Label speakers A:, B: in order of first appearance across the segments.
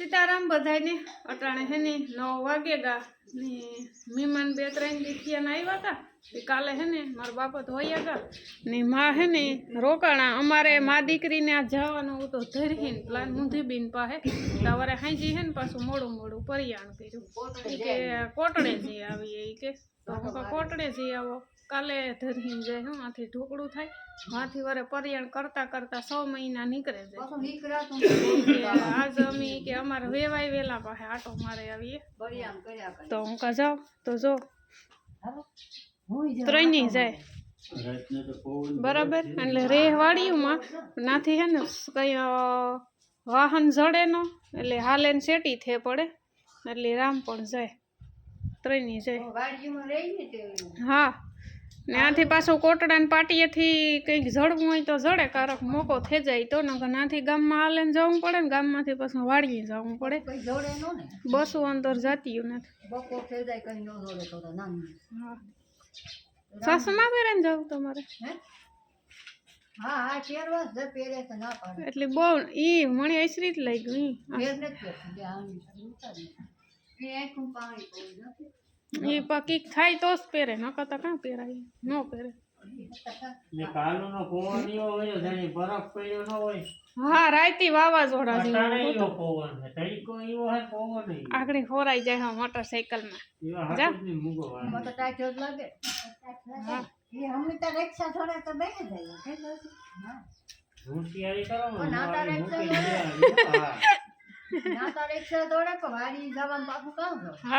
A: સીતારામ બધાને અટાણે હે ને નવ વાગે ગા. ને મહેમાન બે ત્રણ દીઠિયાના આવ્યા હતા તે કાલે હે ને મારા બાપા તો વયા ને માં હે ને રોકાણા. અમારે મા દીકરીને આ જવાનું હું તો ધરીને પ્લાન મુંધી બીન પાસે સવારે હાંજી હે ને પાછું મોડું મોડું પરિયાણ કર્યું. કે કોટડે જઈ આવીએ. કે કોટડે જઈ આવો. કાલે ધરીને જાય હું આથી ઢોકળું થાય માથી વરે પરિયાણ કરતા કરતા સો મહિના નીકળે જાય. કે આજ અમે કે અમારે વેવાય વેલા પાસે આટો મારે આવીએ. તો હું કા જાઉં? તો જો. ત્રણેય જાય. બરાબર? એટલે રેહ વાડીયુંમાં નાથી હે ને કઈ અ, વાહન જડે નો એટલે હાલે ને સેટી થે પડે એટલે રામ પણ જાય. ત્રણેય જાય. હા. ને આથી પાછું કોટડા ને પાટીએથી કંઈક જડવું હોય તો જડે કારક મોકો થઈ જાય તો ને નાથી ગામમાં હાલે ને જવું પડે ને ગામમાંથી પાછું વાળીએ જવું પડે. બસો અંદર જાતીયું નથી. સાસુમાં પહેરે ને જવું તમારે? એટલે બહુ ઈ મણી આઈસરી જ લઈ ગયું ઈ ઈ પકીક થાય તો જ પહેરે નકર તો કાં પહેરાય ન પહેરે
B: ને કાલુનો પવન એવો હોય જાણે બરફ પડ્યો ન હોય
A: હા રાયતી વાવાઝોડા
B: અટાણે
A: જેવું
B: એવો પવન છે તડકો એવો હે પવન ય.
A: આગળ ખોરાઈ જાય હા મોટરસાઇકલમાં
B: એવા
A: જા.
B: હાથું જ નહીં મૂકો વાળા.
A: હા
B: હોશિયારી કરો ને,
C: ના તારે
B: મૂકી
C: એકદમ
B: દેવાની. હા.
A: હા નાથી ન ચડે ને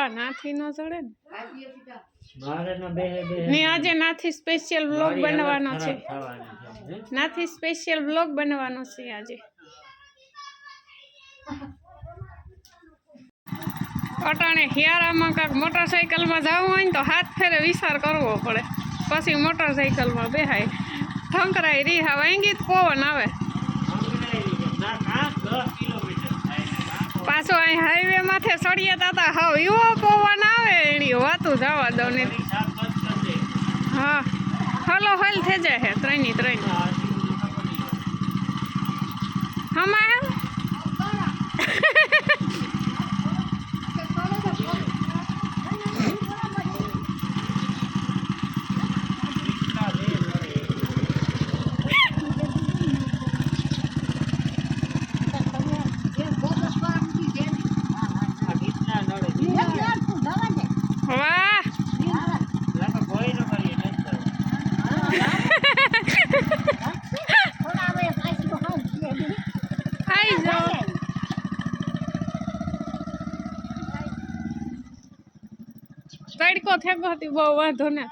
B: નાથી ના ચડે બેહે
A: ને આજે નાથી સ્પેશિયલ વ્લોગ બનવાનો છે.
B: હે?
A: નાથી સ્પેશિયલ વ્લોગ બનવાનો છે આજે. અટાણે હિયારામાં કાંક મોટરસાઇકલમાં જવું હોય ને તો હાથ ફેરે વિચાર કરવો પડે. પછી મોટરસાઇકલમાં બેહાય. ઠંકરાય રી હા વાંગી જ પવન આવે
B: હમણાંય ના કાંક દસ કિલોમીટર થાય ને કાંક
A: પાછો અહીં હાઈવે માથે સળિયે તાતા હાવ એવો પવન આવે એની વાતું જવા દો ને. હા હલો, હલ થઈ જાય હે, ત્રણની ત્રણ
B: આ હજી મને ખબર નહીં.
A: હમા
B: કેટલા બે વળે. આ કેટલા નડે.
A: વાહ
B: લાગે કોઈ ન કરીએ, નથી કરવું.
A: આઈ જાઓ તડકો થેગો હતી, બહુ વાંધો ને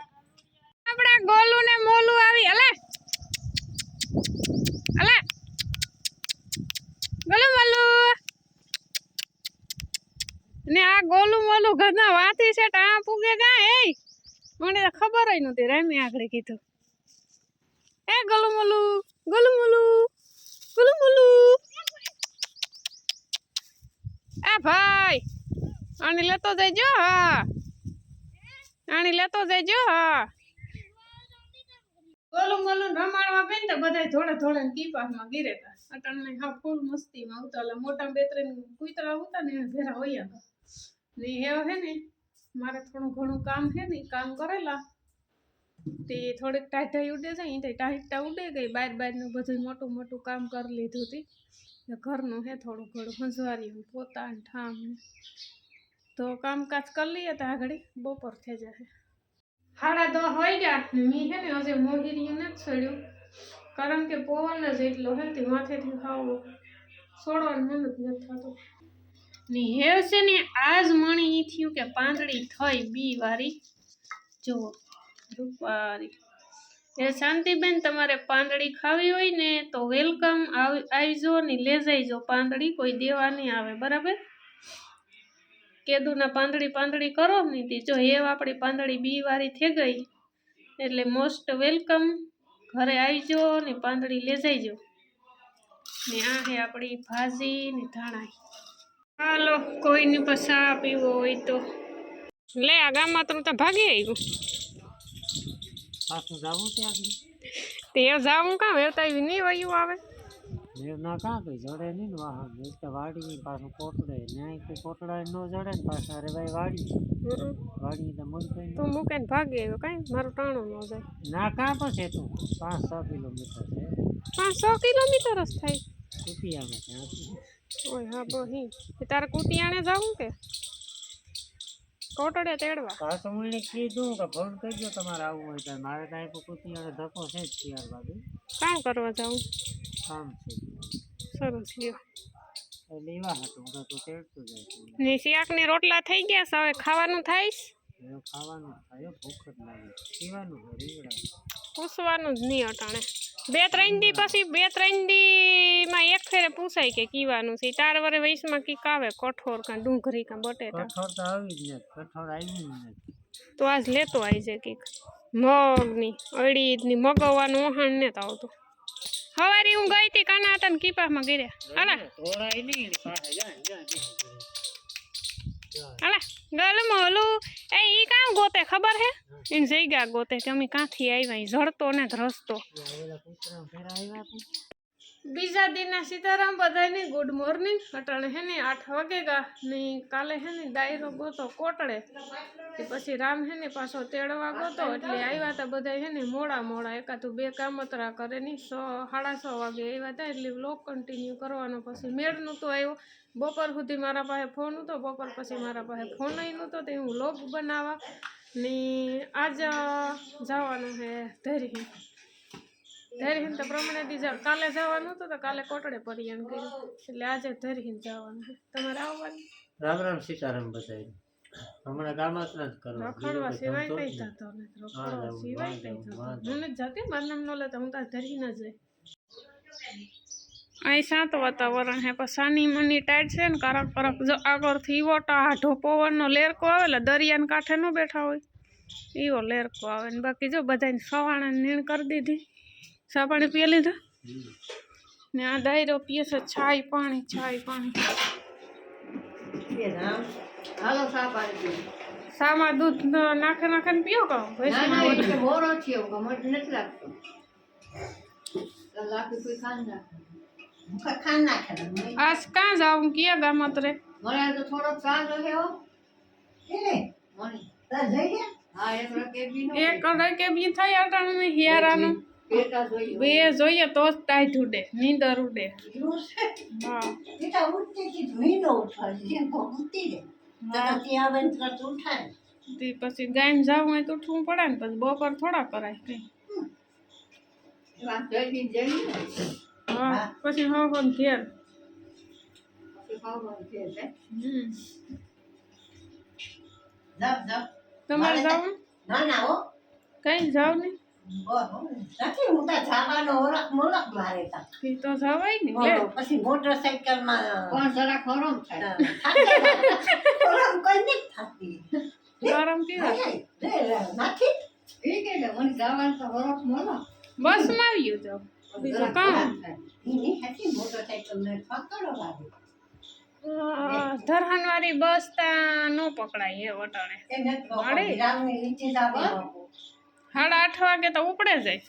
A: આપણા ગોલું ને મોલું આવી, અલે! અલે! ગોલું મોલું! ને આ ગોલું મોલું ઘરના વાતી છે ટા પૂગે ગા એ મને તો ખબર જ નહોતી, રામી આગળ કીધું. એ ગોલું મોલું ગોલું મોલું ગોલું મોલું! એ ભાઈ, આની લેતો જઈજો હા! આની લેતો જજો હા. ગોલું ગોલું રમાડવા બેન તો બધા થોડે થોડે કીપાસમાં ગીરે તા. અટણને હા ફૂલ મસ્તીમાં ઉતાલા મોટા બે ત્રણ કુતરા હતા ને ભેરા હોયા ને એ હે ને, મારે થોડું ઘણું કામ છે ને કામ કરેલા. તે થોડીક ટાઢાઈ ઉડે છે અહીં ટાઢા ઉડે ગઈ, બાર બારનું બધું મોટું મોટું કામ કરી લીધું હતી ઘરનું હે થોડું ઘણું હંજવાર્યું પોતા ને ઠામ તો કામકાજ કરી લઈએ તો આગળ બપોર થઈ જશે. હાડા તો હોય ગયા મેં હે ને હજે મોગીરીયું નથી છોડ્યું કારણ કે પવન જ એટલો હે તે માથેથી ખાવો છોડવાનું મન જ નથી થતું. ને હે છે ને આજ મણી ઈ થયું કે પાંદડી થઈ બી વારી. જુઓ રૂપારી. એ શાંતિબેન, તમારે પાંદડી ખાવી હોય ને તો વેલકમ આવજો ને લે જઈજો પાંદડી કોઈ દેવા નહીં આવે, બરાબર? કેદુના પાંદડી પાંદડી કરો ને તે જો એ આપણી પાંદડી બી વારી થઈ ગઈ. એટલે મોસ્ટ વેલકમ ઘરે આવજો ને પાંદડી લે જઈજો ને આ હે આપણી ભાજી ને ધાણા હાલો કોઈની પાસે ચા પીવો હોય તો. લે આ ગામમાં તો તો ભાગી આવ્યું.
B: પાછું જાવું ત્યાંથી
A: તે જાવું કાં? વેતાવી નહીં વયું આવે?
B: ના કાં કઈ જડે નહીં ને વાહન. એક તો વાડી પાછું કોટડે ન્યાય કોઈ કોટડા ન જડે ને પાછા અરે ભાઈ વાડી
A: હમ.
B: વાડી તો મૂકી
A: તું મૂકીને ભાગી આવ્યો કાંઈ? મારું ટાણું ન જાય.
B: ના કાં પણ છે તું પાંચ છ કિલોમીટર છે.
A: પાંચ સો કિલોમીટર જ થાય.
B: કુટિયામાં ત્યાંથી.
A: ઓય હા બહી તારે કુટિયાને જવું કે? કોટડે તેડવા.
B: પાછું હું એને કીધું કે ફોન કરજો તમારે આવવું હોય તો. મારે ત્યાં કુટિયાને ધક્કો છે જ ત્યાર બાદ
A: કામ કરવા જાઉં?
B: કામ છે.
A: સરસ લ્યો
B: એ લેવા હતું. હું તો તેડતું જાય છે
A: ને શિયાકની રોટલા થઈ ગયા છે હવે ખાવાનું થાઈશ?
B: એવું ખાવાનું થાય ભૂખ જ લાગે. પીવાનું હોય રીંગણા.
A: પૂછવાનું જ નહીં અટાણે. બે ત્રણ દી પછી બે ત્રણ દીમાં એક ફેરે પૂછાય કે કીવાનું છે. ચાર વરે વયસમાં કીક આવે કઠોર કાં ડુંગળી કાં બટેટા.
B: કઠોળ તો આવી જ નથી. કઠોળ આવી જ નથી.
A: તો આજ લેતો આવી છે કીક. મગની અડીદની મગવવાનું ઓહાણ ને તો આવતું. હવારી હું ગઈ હતી, કાના હતા ને કીપામાં ગીર્યા હાલા. હાલા. ગલમ ઓલું, એ ઈ કાં ગોતે, ખબર હે? એને ગયા ગોતે, કે અમે કાંથી આવ્યા, ઈ જડતો ને જ બીજા દિનના સીતારામ બધાને ગુડ મોર્નિંગ અટાણે હે ને આઠ વાગે ગા ને કાલે હે ને ગોતો કોટડે. કે પછી રામ હે ને પાછો તેડવા ગોતો. એટલે આવ્યા હતા બધા હે ને મોડા મોડા. એકાતું બે કામતરા કરે ની. સો, સાડા છ વાગે આવ્યા હતા એટલે લોક કન્ટિન્યુ કરવાનો. પછી મેળ નહોતો આવ્યો બપોર સુધી મારા પાસે ફોન હતો. બપોર પછી મારા પાસે ફોન નહોતો. તે હું લોક બનાવવા. ને આજ જવાનું હે ધરી. ધરહીન તો પ્રમાણે દી કાલે જવાનું હતું તો કાલે કોટડે પરિયાણ કર્યું. એટલે આજે ધરહીન જવાનું તમારે આવવાનું?
B: રામ રામ સીતારામ બધાય. હમણાં ગામત જ કરવા
A: રખડવા સિવાય કઈ થતો નથી રખડવા સિવાય કઈ થતો.
B: હા,
A: નથી જતી મારું નામ ન લેતા હું તાર ધરહીન જ રહી અહીં શાંત વાતાવરણ હે પણ સાની મની ટાઈટ છે ને કારક કરક જો આગળથી એવો ટાઢો પવનનો લેરકો આવે એટલે દરિયાને કાંઠે ન બેઠા હોય. એવો લેરકો આવે ને બાકી જો બધાને સવાણા નીણ કરી દીધી. સા પાણી પી લીધા?
B: હમ.
A: ને આ દાયરો પીએ છે છાય પાણી છાય પાણી.
C: હાલો સા પાડી પીવું.
A: સામાં દૂધ ન- નાખે નાખે ને પીઓ કહો
C: ના ના એટલે મોરો છે એવું કે મને નથી લાગતું. તો લાગતું કોઈ ખાન નાખે.
A: આજ કાં જાઉં? ક્યાં ગામત રે?
C: મને તો થોડોક ચા જોઈએ હો. મને. હા એક રકે બી નો
A: એક અઢાઈ કે બી થાય અટાણે હિયારાનું.
C: પેટા જોઈએ
A: બે જોઈએ તો જ ટાઈટ ઉડે નીંદર ઉડે. પછી ગાયને જવું હોય તો ઉઠવું પડે ને પછી બપોર થોડા કરાય કઈ. હા પછી હો હો. ને ઘેર. તમારે જવું?
D: ના ના
A: કઈ જાવ ને
D: નથી હું તો જાવાનો ઓળખ મોળખ મારે તા.
A: એ તો જવાય ને
D: પછી મોટરસાઇકલમાં
C: પણ જરા ખરમ થાય.
D: ઓળખ કોઈ નથી થતી
A: ગરમ પીવા.
D: રે, રે, નથી.
C: ઠીક છે મને જવાનું તો વરસ મળો
A: બસમાં આવ્યું જાવ બીજું કામ.
D: એની હતી મોટરસાઇકલ ને પકડો લાગે
A: ધરહનવાળી બસ તા નો પકડાય એ વટાણે. મળે? સાડા આઠ વાગે તો ઉપડે જાય.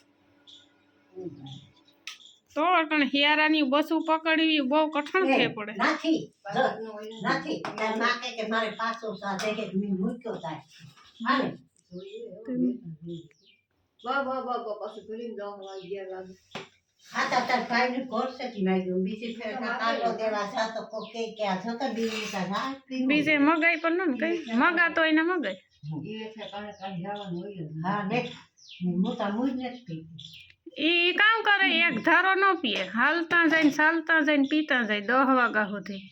A: તો પણ હિયારાની બસ પકડવી બહુ કઠણ થઈ પડે.
D: નથી જો,
C: પાછળનો હોય ને.
D: નથી તારમાં કહે કે મારે પાછો સાથે કે મેં મૂક્યો થાય. હાલે.
C: બા બા બા બા પછી લાગે.
D: હા તો તાર બીજી ફેર તો કાલો દેવા જાતો કોક કહે કે આ જો કે બીજી તાર
A: બીજે મગાઈ પણ ન કઈ. મગાતો એને મગાઈ.
D: મોટા
A: ઈ કામ કરે એક ધારો ન પીએ. હાલતા જઈને ચાલતા જઈને પીતા જાય દહ વાગા સુધી.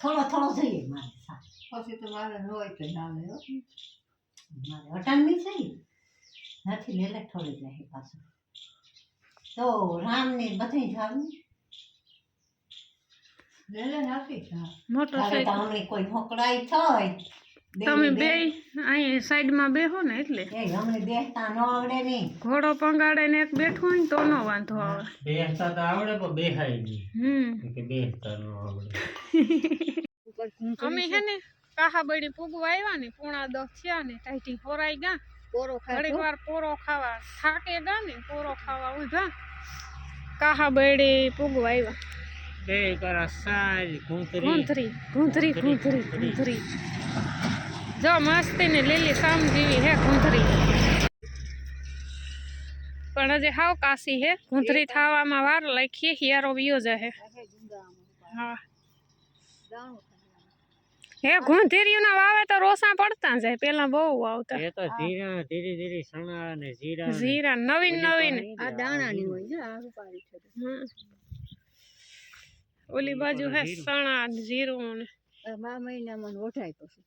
D: થોડો થોડો જઈએ
C: પછી તો મારે હોય તો ચાલે હો.
D: મારે અટાણવી છે નથી લેલે થોડી જાય પાછું. તો રામ ને બધે જાવું
C: લે
A: નથી
D: હમણાં કોઈ મોકળાઈ થાય
A: તમે બે અહીંયા સાઈડમાં બેહો ને એટલે.
D: બેસતા ન આવડે નહીં
A: ઘોડો પંગાડે ને એક બેઠો હોય તો ન વાંધો આવે.
B: બેસતા તો આવડે પણ બેહાય નહીં.
A: હમ.
B: કે બેસતા ન આવડે.
A: અમે હે ને કાહાબડી પૂગવા આવ્યા ને પૂણા દસ થયા ને ટાઈટી ફોરાઈ ગયા
C: પોરો
A: ઘડીક વાર પોરો ખાવા થાકે ગયા ને પોરો ખાવા ઉધા કાહા બેડે પૂગવા આવ્યા
B: બે કરા સાજ ઘૂંતરી
A: ઘૂંથરી ઘૂંથરી ઘૂંથરી. ઘૂંથરી. જો મસ્તી ને લીલી સામ જેવી હે ઘૂંધરી પણ હજી હાવ કાશી હે. ઘૂંધરી થવામાં વાર લખીએ હિયારો વિયો જશે હા. હે ઘૂંથરીઓના વાવે તો રોસા પડતા જાય પેલા બહુ આવતા.
B: એ તો ધીરા ધીરે ધીરે સણા ને જીરા
A: જીરા નવીન નવીન.
C: આ દાણાની હોય છે આ રૂપાળી છે.
A: ઓલી બાજુ હે સણા ને જીરું ને
C: મા મહિનામાં વઢાય પછી.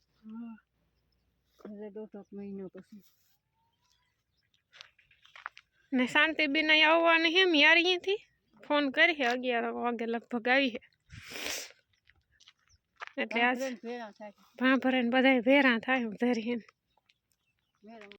C: હવે દોઢક મહિનો પછી
A: ને શાંતિબેન અહીં આવવાની હે યારીથી ફોન કરી હે અગિયાર વાગે લગભગ આવી હે એટલે આજ
C: ભેળા થાય.
A: ભાભરે ને બધાય ભેરા થાય ધરી હે
C: મેળા